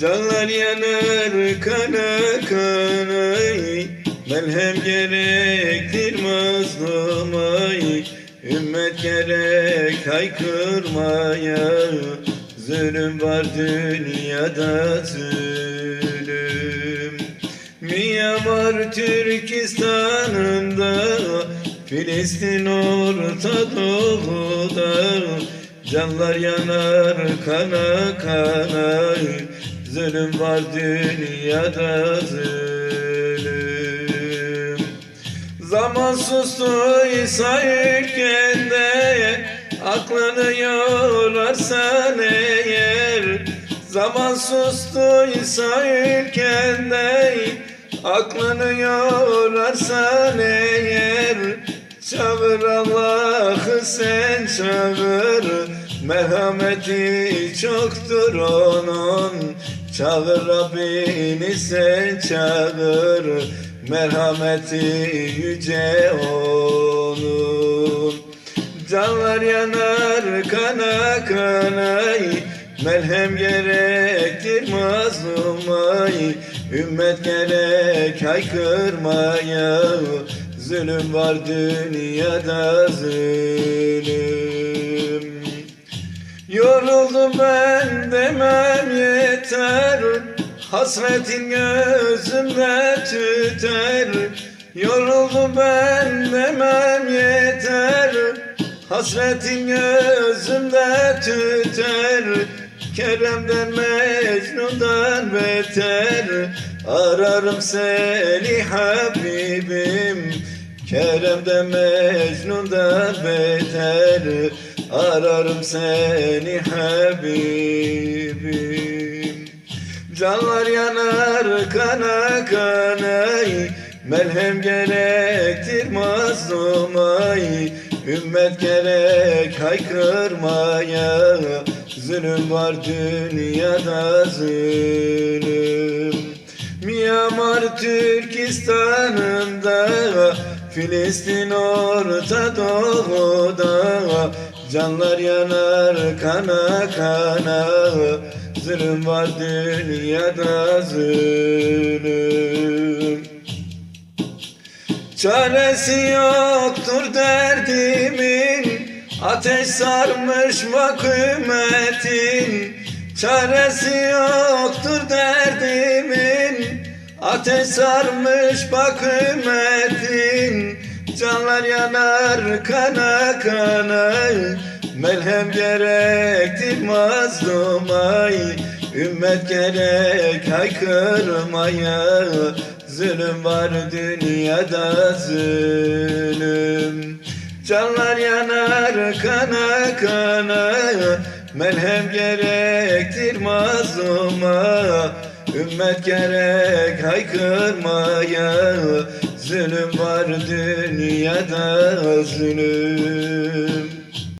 Canlar yanar kana kana Melhem gerektir mazlumay Ümmet gerek haykırmaya. Zulüm var dünyada zulüm. Miyamar Türkistan'ında Filistin orta doğuda. Canlar yanar kana kana Zulüm var dünyada zulüm Zaman sustuysa ülkende Aklını yorarsan eğer Zaman sustuysa ülkende Aklını yorarsan eğer Çağır Allah'ı sen çağır Merhameti çoktur onun. Çağır Rabbini sen çağır. Merhameti yüce onun. Canlar yanar kana kanay. Melhem gerektir mazlumay Ümmet gerek haykırmaya. Zulüm var dünyada zulüm ben demem yeter. Hasretin gözümde tüter. Yoruldum ben demem yeter. Hasretin gözümde tüter. Kerem'den Mecnun'dan beter. Ararım seni Habibim Kerem'den Mecnun'dan beter Ararım seni Habibim. Canlar yanar kana kanay Melhem gerektir mazlumay Ümmet gerek haykırmaya Zulüm var dünyada zulüm. Miyamar Türkistan'ında Filistin orta doğuda Canlar yanar kana kana. Zulüm var dünyada zulüm. Çaresi yoktur derdimin Ateş sarmış vakımetin Çaresi yoktur derdimin Ateş sarmış bakımetin Canlar yanar kana kana. Melhem gerektir mazlumay Ümmet gerek haykırmaya. Zulüm var dünyada zulüm. Canlar yanar kana kana. Melhem gerektir mazluma Ümmet gerek haykırmaya Zulüm var dünyada zulüm